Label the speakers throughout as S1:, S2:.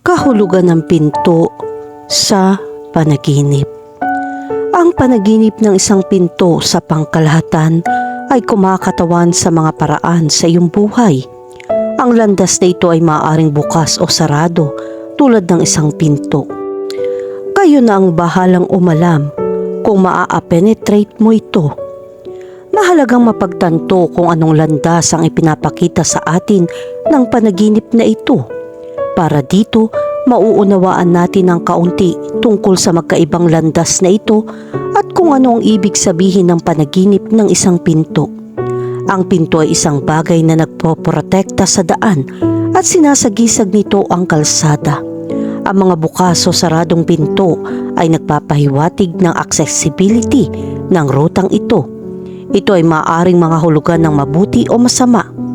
S1: kahulugan ng pinto sa panaginip. Ang panaginip ng isang pinto sa pangkalahatan ay kumakatawan sa mga paraan sa iyong buhay. Ang landas na ito ay maaaring bukas o sarado tulad ng isang pinto. Kayo na ang bahalang umalam kung maa-penetrate mo ito. Mahalagang mapagtanto kung anong landas ang ipinapakita sa atin ng panaginip na ito. Para dito, mauunawaan natin ng kaunti tungkol sa magkaibang landas na ito at kung ano ang ibig sabihin ng panaginip ng isang pinto. Ang pinto ay isang bagay na nagpoprotekta sa daan at sinasagisag nito ang kalsada. Ang mga bukas o saradong pinto ay nagpapahiwatig ng accessibility ng rutang ito. Ito ay maaring mga hulugan ng mabuti o masama.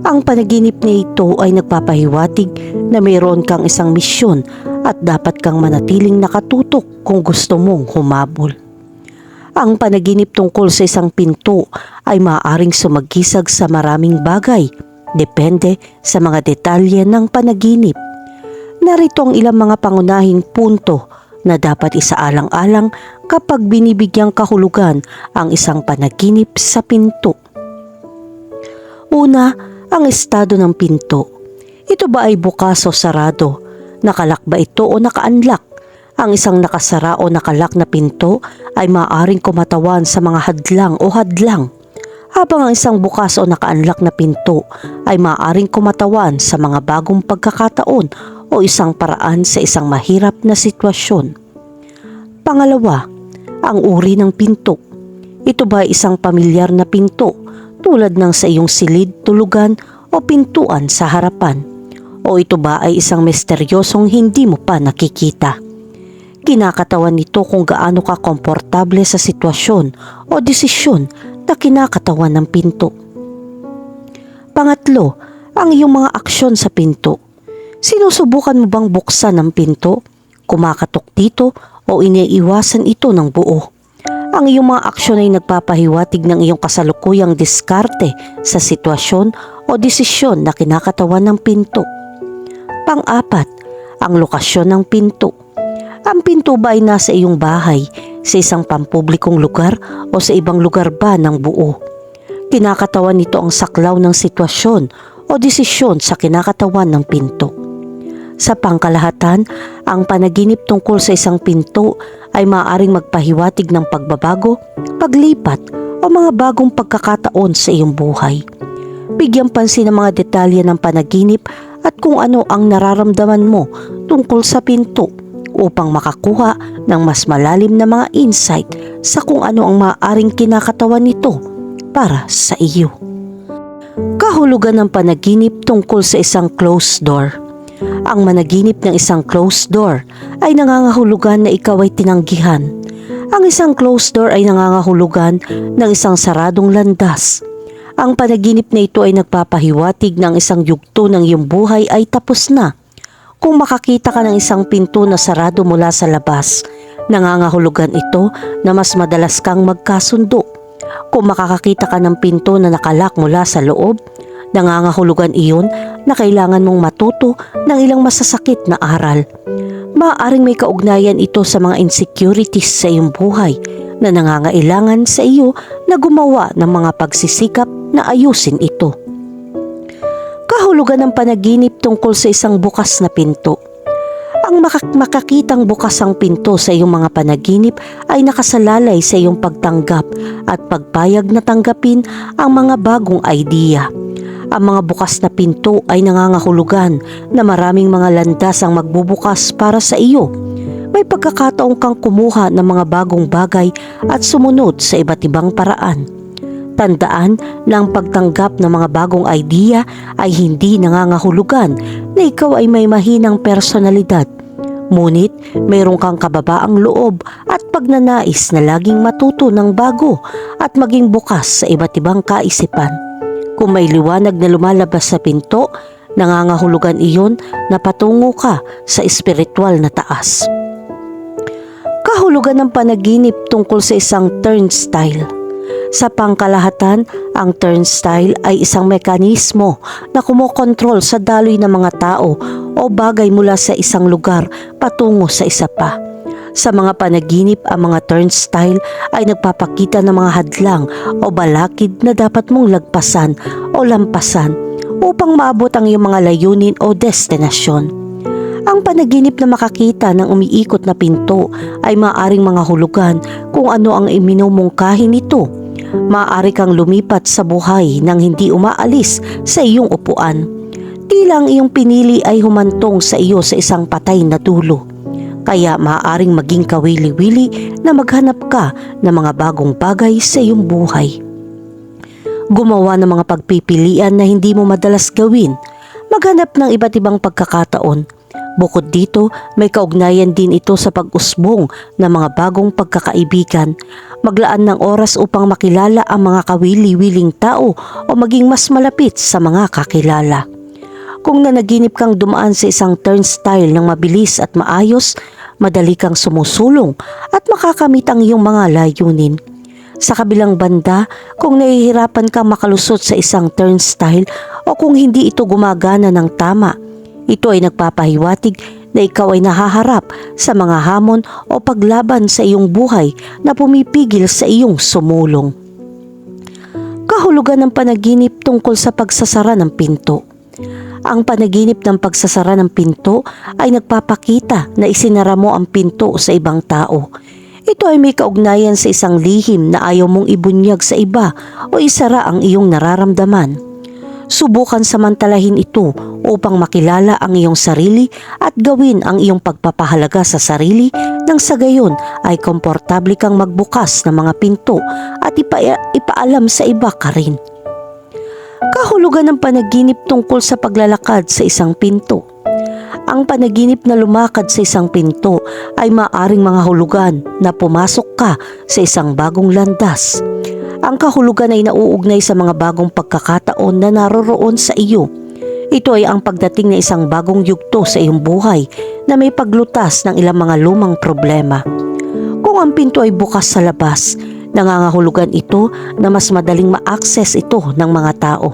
S1: Ang panaginip na ito ay nagpapahiwatig na mayroon kang isang misyon at dapat kang manatiling nakatutok kung gusto mong humabol. Ang panaginip tungkol sa isang pinto ay maaaring sumagisag sa maraming bagay, depende sa mga detalye ng panaginip. Narito ang ilang mga pangunahing punto na dapat isaalang-alang kapag binibigyang kahulugan ang isang panaginip sa pinto. Una, ang estado ng pinto. Ito ba ay bukas o sarado? Nakalak ba ito o nakaanlak? Ang isang nakasara o nakalak na pinto ay maaaring kumatawan sa mga hadlang o hadlang. Habang ang isang bukas o nakaanlak na pinto ay maaaring kumatawan sa mga bagong pagkakataon o isang paraan sa isang mahirap na sitwasyon. Pangalawa, ang uri ng pinto. Ito ba ay isang pamilyar na pinto tulad ng sa iyong silid, tulugan o pintuan sa harapan? O ito ba ay isang misteryosong hindi mo pa nakikita? Kinakatawan nito kung gaano ka komportable sa sitwasyon o desisyon na kinakatawan ng pinto. Pangatlo, ang iyong mga aksyon sa pinto. Sinusubukan mo bang buksan ang pinto? Kumakatok dito o iniiwasan ito ng buo? Ang iyong mga aksyon ay nagpapahiwatig ng iyong kasalukuyang diskarte sa sitwasyon o desisyon na kinakatawan ng pinto. Pang-apat, ang lokasyon ng pinto. Ang pinto ba ay nasa iyong bahay, sa isang pampublikong lugar o sa ibang lugar ba ng buo? Kinakatawan nito ang saklaw ng sitwasyon o desisyon sa kinakatawan ng pinto. Sa pangkalahatan, ang panaginip tungkol sa isang pinto ay maaaring magpahiwatig ng pagbabago, paglipat o mga bagong pagkakataon sa iyong buhay. Bigyan pansin ang mga detalye ng panaginip at kung ano ang nararamdaman mo tungkol sa pinto upang makakuha ng mas malalim na mga insight sa kung ano ang maaaring kinakatawan nito para sa iyo. Kahulugan ng panaginip tungkol sa isang closed door. Ang managinip ng isang closed door ay nangangahulugan na ikaw ay tinanggihan. Ang isang closed door ay nangangahulugan ng isang saradong landas. Ang panaginip na ito ay nagpapahiwatig ng isang yugto ng iyong buhay ay tapos na. Kung makakita ka ng isang pinto na sarado mula sa labas, nangangahulugan ito na mas madalas kang magkasundo. Kung makakakita ka ng pinto na nakalak mula sa loob, nangangahulugan iyon na kailangan mong matuto ng ilang masasakit na aral. Maaaring may kaugnayan ito sa mga insecurities sa iyong buhay na nangangailangan sa iyo na gumawa ng mga pagsisikap na ayusin ito. Kahulugan ng panaginip tungkol sa isang bukas na pinto. Ang makak- makakitang bukas ang pinto sa iyong mga panaginip ay nakasalalay sa iyong pagtanggap at pagpayag na tanggapin ang mga bagong idea. Ang mga bukas na pinto ay nangangahulugan na maraming mga landas ang magbubukas para sa iyo. May pagkakataong kang kumuha ng mga bagong bagay at sumunod sa iba't ibang paraan. Tandaan na ang pagtanggap ng mga bagong idea ay hindi nangangahulugan na ikaw ay may mahinang personalidad. Ngunit mayroon kang kababaang loob at pagnanais na laging matuto ng bago at maging bukas sa iba't ibang kaisipan. Kung may liwanag na lumalabas sa pinto, nangangahulugan iyon na patungo ka sa espiritual na taas. Kahulugan ng panaginip tungkol sa isang turnstile. Sa pangkalahatan, ang turnstile ay isang mekanismo na kumokontrol sa daloy ng mga tao o bagay mula sa isang lugar patungo sa isa pa. Sa mga panaginip, ang mga turnstile ay nagpapakita ng mga hadlang o balakid na dapat mong lagpasan o lampasan upang maabot ang iyong mga layunin o destinasyon. Ang panaginip na makakita ng umiikot na pinto ay maaring mga hulugan kung ano ang iminumungkahi nito. Maaari kang lumipat sa buhay nang hindi umaalis sa iyong upuan. Tila ang iyong pinili ay humantong sa iyo sa isang patay na dulo. Kaya maaaring maging kawili-wili na maghanap ka ng mga bagong bagay sa iyong buhay. Gumawa ng mga pagpipilian na hindi mo madalas gawin. Maghanap ng iba't ibang pagkakataon Bukod dito, may kaugnayan din ito sa pag-usbong ng mga bagong pagkakaibigan. Maglaan ng oras upang makilala ang mga kawili-wiling tao o maging mas malapit sa mga kakilala. Kung nanaginip kang dumaan sa isang turnstile ng mabilis at maayos, madali kang sumusulong at makakamit ang iyong mga layunin. Sa kabilang banda, kung nahihirapan kang makalusot sa isang turnstile o kung hindi ito gumagana ng tama, ito ay nagpapahiwatig na ikaw ay nahaharap sa mga hamon o paglaban sa iyong buhay na pumipigil sa iyong sumulong. Kahulugan ng panaginip tungkol sa pagsasara ng pinto. Ang panaginip ng pagsasara ng pinto ay nagpapakita na isinara mo ang pinto sa ibang tao. Ito ay may kaugnayan sa isang lihim na ayaw mong ibunyag sa iba o isara ang iyong nararamdaman. Subukan samantalahin ito upang makilala ang iyong sarili at gawin ang iyong pagpapahalaga sa sarili nang sa gayon ay komportable kang magbukas ng mga pinto at ipa- ipaalam sa iba ka rin. Kahulugan ng panaginip tungkol sa paglalakad sa isang pinto. Ang panaginip na lumakad sa isang pinto ay maaring mga hulugan na pumasok ka sa isang bagong landas ang kahulugan ay nauugnay sa mga bagong pagkakataon na naroroon sa iyo. Ito ay ang pagdating ng isang bagong yugto sa iyong buhay na may paglutas ng ilang mga lumang problema. Kung ang pinto ay bukas sa labas, nangangahulugan ito na mas madaling ma-access ito ng mga tao.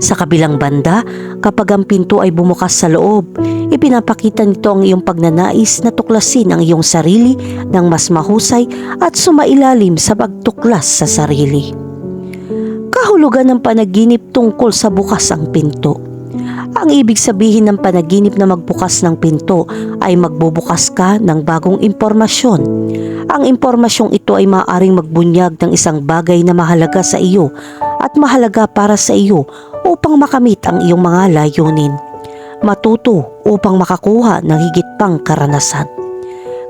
S1: Sa kabilang banda, kapag ang pinto ay bumukas sa loob, ipinapakita nito ang iyong pagnanais na tuklasin ang iyong sarili ng mas mahusay at sumailalim sa pagtuklas sa sarili. Kahulugan ng panaginip tungkol sa bukas ang pinto. Ang ibig sabihin ng panaginip na magbukas ng pinto ay magbubukas ka ng bagong impormasyon. Ang impormasyong ito ay maaaring magbunyag ng isang bagay na mahalaga sa iyo at mahalaga para sa iyo upang makamit ang iyong mga layunin. Matuto upang makakuha ng higit pang karanasan.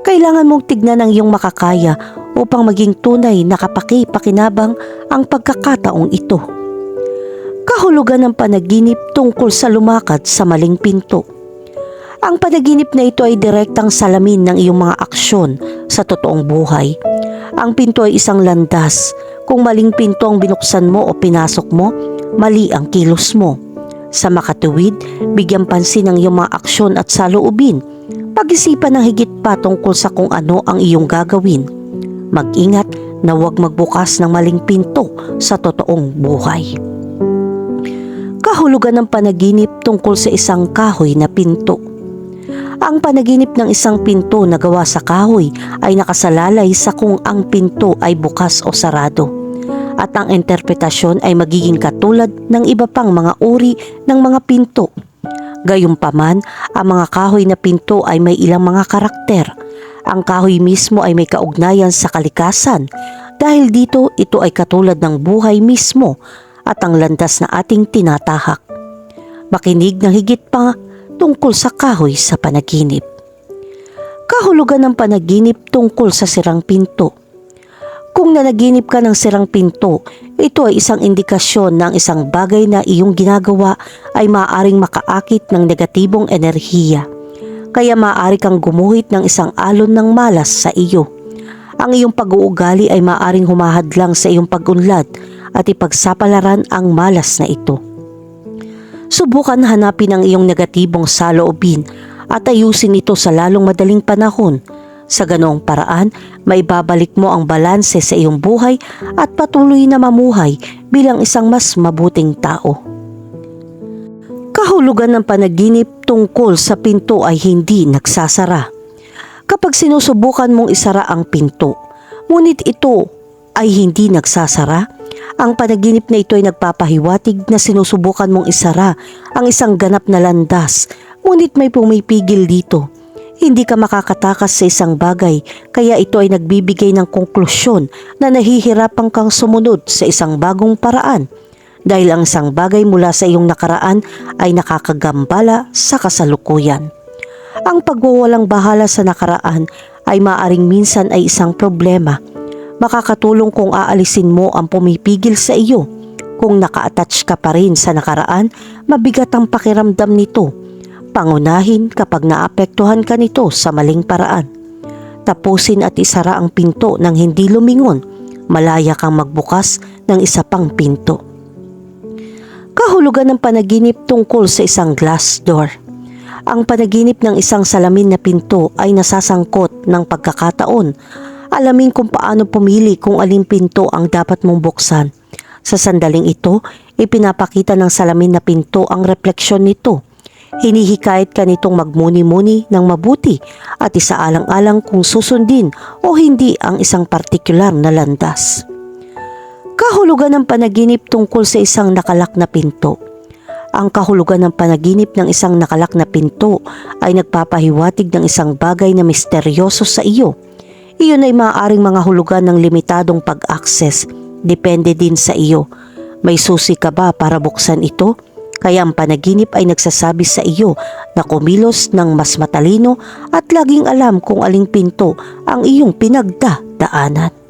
S1: Kailangan mong tignan ang iyong makakaya upang maging tunay na kapaki-pakinabang ang pagkakataong ito. Kahulugan ng panaginip tungkol sa lumakad sa maling pinto. Ang panaginip na ito ay direktang salamin ng iyong mga aksyon sa totoong buhay. Ang pinto ay isang landas. Kung maling pinto ang binuksan mo o pinasok mo, mali ang kilos mo. Sa makatuwid, bigyan pansin ang iyong mga aksyon at saloobin. Pag-isipan ng higit pa tungkol sa kung ano ang iyong gagawin. Mag-ingat na huwag magbukas ng maling pinto sa totoong buhay. Kahulugan ng panaginip tungkol sa isang kahoy na pinto. Ang panaginip ng isang pinto na gawa sa kahoy ay nakasalalay sa kung ang pinto ay bukas o sarado at ang interpretasyon ay magiging katulad ng iba pang mga uri ng mga pinto. Gayunpaman, ang mga kahoy na pinto ay may ilang mga karakter. Ang kahoy mismo ay may kaugnayan sa kalikasan dahil dito ito ay katulad ng buhay mismo at ang landas na ating tinatahak. Makinig ng higit pa tungkol sa kahoy sa panaginip. Kahulugan ng panaginip tungkol sa sirang pinto. Kung nanaginip ka ng sirang pinto, ito ay isang indikasyon ng isang bagay na iyong ginagawa ay maaaring makaakit ng negatibong enerhiya. Kaya maaari kang gumuhit ng isang alon ng malas sa iyo. Ang iyong pag-uugali ay maaaring humahadlang sa iyong pag-unlad at ipagsapalaran ang malas na ito. Subukan hanapin ang iyong negatibong saloobin at ayusin ito sa lalong madaling panahon Sa ganoong paraan, maibabalik mo ang balanse sa iyong buhay at patuloy na mamuhay bilang isang mas mabuting tao. Kahulugan ng panaginip tungkol sa pinto ay hindi nagsasara. Kapag sinusubukan mong isara ang pinto, ngunit ito ay hindi nagsasara, ang panaginip na ito ay nagpapahiwatig na sinusubukan mong isara ang isang ganap na landas, ngunit may pumipigil dito. Hindi ka makakatakas sa isang bagay, kaya ito ay nagbibigay ng konklusyon na nahihirapan kang sumunod sa isang bagong paraan dahil ang isang bagay mula sa iyong nakaraan ay nakakagambala sa kasalukuyan. Ang pagwawalang bahala sa nakaraan ay maaring minsan ay isang problema. Makakatulong kung aalisin mo ang pumipigil sa iyo. Kung naka-attach ka pa rin sa nakaraan, mabigat ang pakiramdam nito. Pangunahin kapag naapektuhan ka nito sa maling paraan. Tapusin at isara ang pinto nang hindi lumingon. Malaya kang magbukas ng isa pang pinto. Kahulugan ng panaginip tungkol sa isang glass door. Ang panaginip ng isang salamin na pinto ay nasasangkot ng pagkakataon. Alamin kung paano pumili kung aling pinto ang dapat mong buksan. Sa sandaling ito, ipinapakita ng salamin na pinto ang refleksyon nito. Hinihikayat ka nitong magmuni-muni ng mabuti at isaalang-alang kung susundin o hindi ang isang partikular na landas. Kahulugan ng panaginip tungkol sa isang nakalak na pinto. Ang kahulugan ng panaginip ng isang nakalak na pinto ay nagpapahiwatig ng isang bagay na misteryoso sa iyo. Iyon ay maaaring mga hulugan ng limitadong pag-access. Depende din sa iyo. May susi ka ba para buksan ito? Kaya ang panaginip ay nagsasabi sa iyo na kumilos ng mas matalino at laging alam kung aling pinto ang iyong pinagdadaanan.